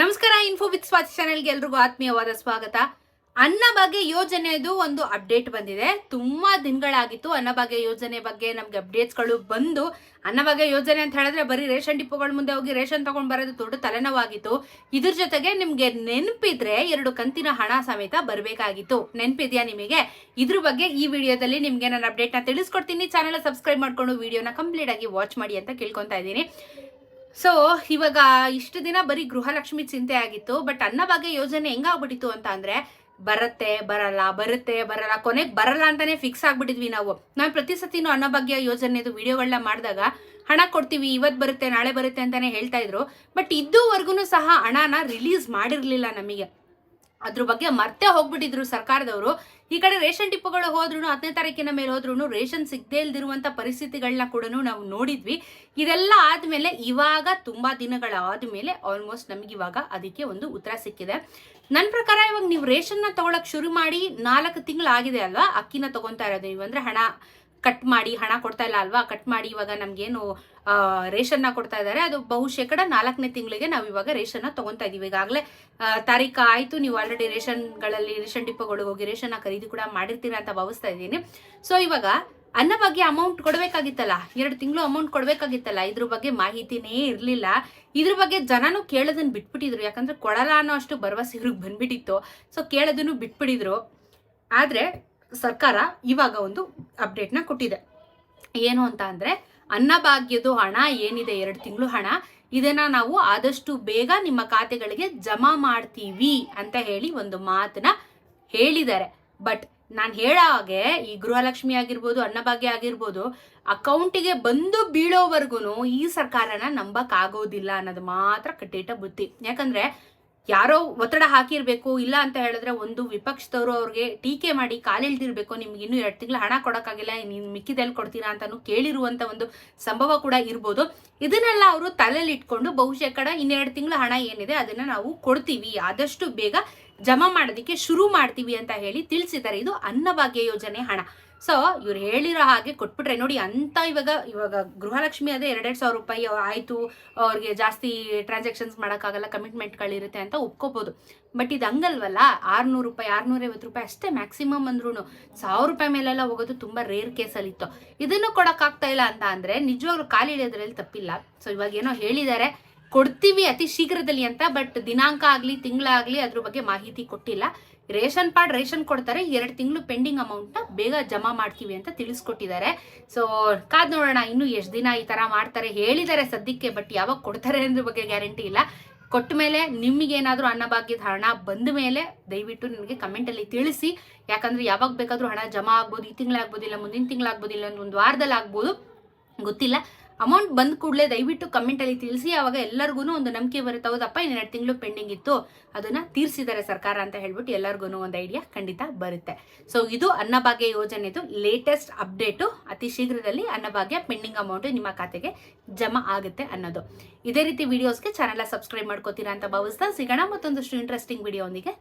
ನಮಸ್ಕಾರ info with Swati ಚಾನೆಲ್ಗೆ ಎಲ್ರಿಗೂ ಆತ್ಮೀಯವಾದ ಸ್ವಾಗತ. ಅನ್ನಭಾಗ್ಯ ಯೋಜನೆದು ಒಂದು ಅಪ್ಡೇಟ್ ಬಂದಿದೆ. ತುಂಬಾ ದಿನಗಳಾಗಿತ್ತು ಅನ್ನಭಾಗ್ಯ ಯೋಜನೆ ಬಗ್ಗೆ ನಮ್ಗೆ ಅಪ್ಡೇಟ್ಸ್ಗಳು ಬಂದು ಅನ್ನಭಾಗ್ಯ ಯೋಜನೆ ಅಂತ ಹೇಳಿದ್ರೆ ಬರೀ ರೇಷನ್ ಡಿಪೋಗಳ ಮುಂದೆ ಹೋಗಿ ರೇಷನ್ ತಗೊಂಡ್ ಬರೋದು ದೊಡ್ಡ ತಲೆನೋವಾಗಿತ್ತು. ಇದ್ರ ಜೊತೆಗೆ ನಿಮ್ಗೆ ನೆನಪಿದ್ರೆ ಎರಡು ಕಂತಿನ ಹಣ ಸಮೇತ ಬರಬೇಕಾಗಿತ್ತು. ನೆನಪಿದ್ಯಾ ನಿಮಗೆ? ಇದ್ರ ಬಗ್ಗೆ ಈ ವಿಡಿಯೋದಲ್ಲಿ ನಿಮ್ಗೆ ನಾನು ಅಪ್ಡೇಟ್ನ ತಿಳಿಸ್ಕೊಡ್ತೀನಿ. ಚಾನೆಲ್ ಸಬ್ಸ್ಕ್ರೈಬ್ ಮಾಡ್ಕೊಂಡು ವಿಡಿಯೋನ ಕಂಪ್ಲೀಟ್ ಆಗಿ ವಾಚ್ ಮಾಡಿ ಅಂತ ಕೇಳ್ಕೊತಾ ಇದ್ದೀನಿ. ಸೊ ಇವಾಗ ಇಷ್ಟು ದಿನ ಬರೀ ಗೃಹಲಕ್ಷ್ಮಿ ಚಿಂತೆ ಆಗಿತ್ತು ಬಟ್ ಅನ್ನಭಾಗ್ಯ ಯೋಜನೆ ಹೆಂಗಾಗ್ಬಿಟ್ಟಿತ್ತು ಅಂತ ಅಂದ್ರೆ, ಬರುತ್ತೆ, ಬರಲ್ಲ ಬರುತ್ತೆ, ಬರಲ್ಲ, ಕೊನೆಗೆ ಬರಲ್ಲ ಅಂತಾನೆ ಫಿಕ್ಸ್ ಆಗ್ಬಿಟ್ಟಿದ್ವಿ ನಾವು. ನಾನು ಪ್ರತಿ ಸತಿನೂ ಅನ್ನಭಾಗ್ಯ ಯೋಜನೆದು ವಿಡಿಯೋಗಳನ್ನ ಮಾಡಿದಾಗ, ಹಣ ಕೊಡ್ತೀವಿ ಇವತ್ತು ಬರುತ್ತೆ, ನಾಳೆ ಬರುತ್ತೆ ಅಂತಾನೆ ಹೇಳ್ತಾ ಇದ್ರು ಬಟ್ ಇದುವರೆಗೂ ಸಹ ಹಣನ ರಿಲೀಸ್ ಮಾಡಿರಲಿಲ್ಲ ನಮಗೆ. ಅದ್ರ ಬಗ್ಗೆ ಮರ್ತೆ ಹೋಗ್ಬಿಟ್ಟಿದ್ರು ಸರ್ಕಾರದವರು. ಈ ಕಡೆ ರೇಷನ್ ಟಿಪ್ಪುಗಳು ಹೋದ್ರು ಹತ್ತನೇ ತಾರೀಕಿನ ಮೇಲೆ ಹೋದ್ರು ರೇಷನ್ ಸಿಗದೇ ಇಲ್ದಿರುವಂತ ಪರಿಸ್ಥಿತಿಗಳನ್ನ ಕೂಡ ನಾವು ನೋಡಿದ್ವಿ. ಇದೆಲ್ಲ ಆದ್ಮೇಲೆ ಇವಾಗ ತುಂಬಾ ದಿನಗಳಾದ್ಮೇಲೆ ಆಲ್ಮೋಸ್ಟ್ ನಮ್ಗೆ ಇವಾಗ ಅದಕ್ಕೆ ಒಂದು ಉತ್ತರ ಸಿಕ್ಕಿದೆ. ನನ್ನ ಪ್ರಕಾರ ಇವಾಗ ನೀವು ರೇಷನ್ನ ತಗೊಳಕ್ ಶುರು ಮಾಡಿ ನಾಲ್ಕು ತಿಂಗಳಾಗಿದೆ ಅಲ್ವಾ? ಅಕ್ಕಿನ ತಗೊಂತಾ ಇರೋದು ನೀವು ಅಂದ್ರೆ ಹಣ ಕಟ್ ಮಾಡಿ ಹಣ ಕೊಡ್ತಾ ಇಲ್ಲ ಅಲ್ವಾ? ಕಟ್ ಮಾಡಿ ಇವಾಗ ನಮ್ಗೇನು ರೇಷನ್ನ ಕೊಡ್ತಾ ಇದ್ದಾರೆ. ಅದು ಬಹುಶೇಕಡ ನಾಲ್ಕನೇ ತಿಂಗಳಿಗೆ ನಾವು ಇವಾಗ ರೇಷನ್ನ ತಗೊಂತಾ ಇದ್ದೀವಿ ಈಗಾಗಲೇ ತಾರೀಕು ಆಯಿತು. ನೀವು ಆಲ್ರೆಡಿ ರೇಷನ್ಗಳಲ್ಲಿ ರೇಷನ್ ಡಿಪ್ಪೋಗಳಿಗೆ ಹೋಗಿ ರೇಷನ್ನ ಖರೀದಿ ಕೂಡ ಮಾಡಿರ್ತೀರಾ ಅಂತ ಭಾವಿಸ್ತಾ ಇದ್ದೀನಿ. ಸೊ ಇವಾಗ ಅನ್ನ ಬಗ್ಗೆ ಅಮೌಂಟ್ ಕೊಡಬೇಕಾಗಿತ್ತಲ್ಲ? ಎರಡು ತಿಂಗಳು ಅಮೌಂಟ್ ಕೊಡಬೇಕಾಗಿತ್ತಲ್ಲ? ಇದ್ರ ಬಗ್ಗೆ ಮಾಹಿತಿನೇ ಇರಲಿಲ್ಲ. ಇದ್ರ ಬಗ್ಗೆ ಜನನು ಕೇಳೋದನ್ನ ಬಿಟ್ಬಿಟ್ಟಿದ್ರು. ಯಾಕಂದ್ರೆ ಕೊಡಲ್ಲ ಅನ್ನೋ ಅಷ್ಟು ಭರವಸೆ ಇವ್ರಿಗೆ ಬಂದ್ಬಿಟ್ಟಿತ್ತು. ಸೊ ಕೇಳೋದನ್ನು ಬಿಟ್ಬಿಟ್ಟಿದ್ರು. ಆದ್ರೆ ಸರ್ಕಾರ ಇವಾಗ ಒಂದು ಅಪ್ಡೇಟ್ನ ಕೊಟ್ಟಿದೆ. ಏನು ಅಂತ ಅಂದರೆ ಅನ್ನಭಾಗ್ಯದ ಹಣ ಏನಿದೆ ಎರಡು ತಿಂಗಳು ಹಣ, ಇದನ್ನ ನಾವು ಆದಷ್ಟು ಬೇಗ ನಿಮ್ಮ ಖಾತೆಗಳಿಗೆ ಜಮಾ ಮಾಡ್ತೀವಿ ಅಂತ ಹೇಳಿ ಒಂದು ಮಾತನ್ನ ಹೇಳಿದ್ದಾರೆ. ಬಟ್ ನಾನು ಹೇಳೋ ಹಾಗೆ ಈ ಗೃಹಲಕ್ಷ್ಮಿ ಆಗಿರ್ಬೋದು ಅನ್ನಭಾಗ್ಯ ಆಗಿರ್ಬೋದು, ಅಕೌಂಟಿಗೆ ಬಂದು ಬೀಳೋವರೆಗೂ ಈ ಸರ್ಕಾರನ ನಂಬಕ್ಕಾಗೋದಿಲ್ಲ ಅನ್ನೋದು ಮಾತ್ರ ಕಟ್ಟಿಟ್ಟ ಬುತ್ತಿ ಯಾಕಂದ್ರೆ ಯಾರೋ ಒತ್ತಡ ಹಾಕಿರ್ಬೇಕು, ಇಲ್ಲ ಅಂತ ಹೇಳಿದ್ರೆ ಒಂದು ವಿಪಕ್ಷದವರು ಅವ್ರಿಗೆ ಟೀಕೆ ಮಾಡಿ ಕಾಲಿಳ್ದಿರ್ಬೇಕು ನಿಮ್ಗೆ ಇನ್ನೂ ಎರಡು ತಿಂಗಳು ಹಣ ಕೊಡೋಕ್ಕಾಗಿಲ್ಲ, ನೀನು ಮಿಕ್ಕಿದಲ್ಲಿ ಕೊಡ್ತೀರಾ ಅಂತಾನು ಕೇಳಿರುವಂತ ಒಂದು ಸಂಭವ ಕೂಡ ಇರ್ಬೋದು. ಇದನ್ನೆಲ್ಲ ಅವರು ತಲೆಯಲ್ಲಿ ಇಟ್ಕೊಂಡು ಬಹುಶೇಕಡ ಇನ್ನೆರಡು ತಿಂಗಳ ಹಣ ಏನಿದೆ ಅದನ್ನ ನಾವು ಕೊಡ್ತೀವಿ. ಆದಷ್ಟು ಬೇಗ ಜಮಾ ಮಾಡೋದಕ್ಕೆ ಶುರು ಮಾಡ್ತೀವಿ ಅಂತ ಹೇಳಿ ತಿಳಿಸಿದ್ದಾರೆ. ಇದು ಅನ್ನಭಾಗ್ಯ ಯೋಜನೆ ಹಣ. ಸೊ ಇವ್ರು ಹೇಳಿರೋ ಹಾಗೆ ಕೊಟ್ಬಿಟ್ರೆ ನೋಡಿ, ಅಂತ ಇವಾಗ ಇವಾಗ ಗೃಹಲಕ್ಷ್ಮಿ ಅದೇ ಎರಡೆರಡು ಸಾವಿರ ರೂಪಾಯಿ ಆಯಿತು. ಅವ್ರಿಗೆ ಜಾಸ್ತಿ ಟ್ರಾನ್ಸಾಕ್ಷನ್ಸ್ ಮಾಡೋಕ್ಕಾಗಲ್ಲ ಕಮಿಟ್ಮೆಂಟ್ಗಳಿರುತ್ತೆ ಅಂತ ಒಪ್ಕೋಬೋದು. ಬಟ್ ಇದು ಹಂಗಲ್ವಲ್ಲ, ಆರ್ನೂರು ರೂಪಾಯಿ, ಆರ್ನೂರೈವತ್ತು ರೂಪಾಯಿ ಅಷ್ಟೇ ಮ್ಯಾಕ್ಸಿಮಮ್ ಅಂದ್ರೂ ಸಾವಿರ ರೂಪಾಯಿ ಮೇಲೆಲ್ಲ ಹೋಗೋದು ತುಂಬ ರೇರ್ ಕೇಸಲ್ಲಿ ಇತ್ತು. ಇದನ್ನು ಕೊಡೋಕ್ಕಾಗ್ತಾ ಇಲ್ಲ ಅಂತ ಅಂದರೆ, ನಿಜವಾಗ್ಲೂ ಖಾಲಿ ಇಳಿಯೋದ್ರಲ್ಲಿ ತಪ್ಪಿಲ್ಲ. ಸೊ ಇವಾಗ ಏನೋ ಹೇಳಿದ್ದಾರೆ. ಕೊಡ್ತೀವಿ ಅತಿ ಶೀಘ್ರದಲ್ಲಿ ಅಂತ, ಬಟ್ ದಿನಾಂಕ ಆಗಲಿ, ತಿಂಗಳಾಗ್ಲಿ ಅದ್ರ ಬಗ್ಗೆ ಮಾಹಿತಿ ಕೊಟ್ಟಿಲ್ಲ. ರೇಷನ್ ಕಾರ್ಡ್ ರೇಷನ್ ಕೊಡ್ತಾರೆ, ಎರಡು ತಿಂಗಳು ಪೆಂಡಿಂಗ್ ಅಮೌಂಟ್ನ ಬೇಗ ಜಮಾ ಮಾಡ್ತೀವಿ ಅಂತ ತಿಳಿಸ್ಕೊಟ್ಟಿದ್ದಾರೆ. ಸೊ, ಕಾದ್ ನೋಡೋಣ, ಇನ್ನು ಎಷ್ಟು ದಿನ ಈ ತರ ಮಾಡ್ತಾರೆ ಹೇಳಿದ್ದಾರೆ ಸದ್ಯಕ್ಕೆ, ಬಟ್ ಯಾವಾಗ ಕೊಡ್ತಾರೆ ಅನ್ನೋದ್ರ ಬಗ್ಗೆ ಗ್ಯಾರಂಟಿ ಇಲ್ಲ. ಕೊಟ್ಟ ಮೇಲೆ ನಿಮಗೇನಾದರೂ ಅನ್ನಭಾಗ್ಯದ ಹಣ ಬಂದ ಮೇಲೆ ದಯವಿಟ್ಟು ನನಗೆ ಕಮೆಂಟಲ್ಲಿ ತಿಳಿಸಿ. ಯಾಕಂದ್ರೆ ಯಾವಾಗ ಬೇಕಾದರೂ ಹಣ ಜಮಾ ಆಗ್ಬೋದು, ಈ ತಿಂಗಳಾಗ್ಬೋದು ಇಲ್ಲ ಮುಂದಿನ ತಿಂಗಳಾಗ್ಬೋದು ಇಲ್ಲ ಒಂದು ವಾರದಲ್ಲಿ ಆಗ್ಬೋದು. ಗೊತ್ತಿಲ್ಲ. ಅಮೌಂಟ್ ಬಂದ ಕೂಡಲೇ ದಯವಿಟ್ಟು ಕಮೆಂಟಲ್ಲಿ ತಿಳಿಸಿ ಆವಾಗ ಎಲ್ಲರಿಗೂ ಒಂದು ನಂಬಿಕೆ ಬರುತ್ತೆ ಹೌದಪ್ಪ ಇನ್ನೆರಡು ತಿಂಗಳು ಪೆಂಡಿಂಗ್ ಇತ್ತು. ಅದನ್ನ ತೀರಿಸಿದ್ದಾರೆ ಸರ್ಕಾರ ಅಂತ ಹೇಳ್ಬಿಟ್ಟು ಎಲ್ಲರಿಗೂ ಒಂದು ಐಡಿಯಾ ಖಂಡಿತ ಬರುತ್ತೆ. ಸೊ ಇದು ಅನ್ನಭಾಗ್ಯ ಯೋಜನೆದು ಲೇಟೆಸ್ಟ್ ಅಪ್ಡೇಟು ಅತಿ ಶೀಘ್ರದಲ್ಲಿ ಅನ್ನಭಾಗ್ಯ ಪೆಂಡಿಂಗ್ ಅಮೌಂಟ್ ನಿಮ್ಮ ಖಾತೆಗೆ ಜಮಾ ಆಗುತ್ತೆ ಅನ್ನೋದು. ಇದೇ ರೀತಿ ವಿಡಿಯೋಸ್ಗೆ ಚಾನೆಲ್ ಸಬ್ಸ್ಕ್ರೈಬ್ ಮಾಡ್ಕೋತೀರಾ ಅಂತ ಭಾವಿಸ್ತಾ ಸಿಗೋಣ. ಮತ್ತೊಂದಷ್ಟು ಇಂಟ್ರೆಸ್ಟಿಂಗ್ ವಿಡಿಯೋ ಒಂದಿಗೆ.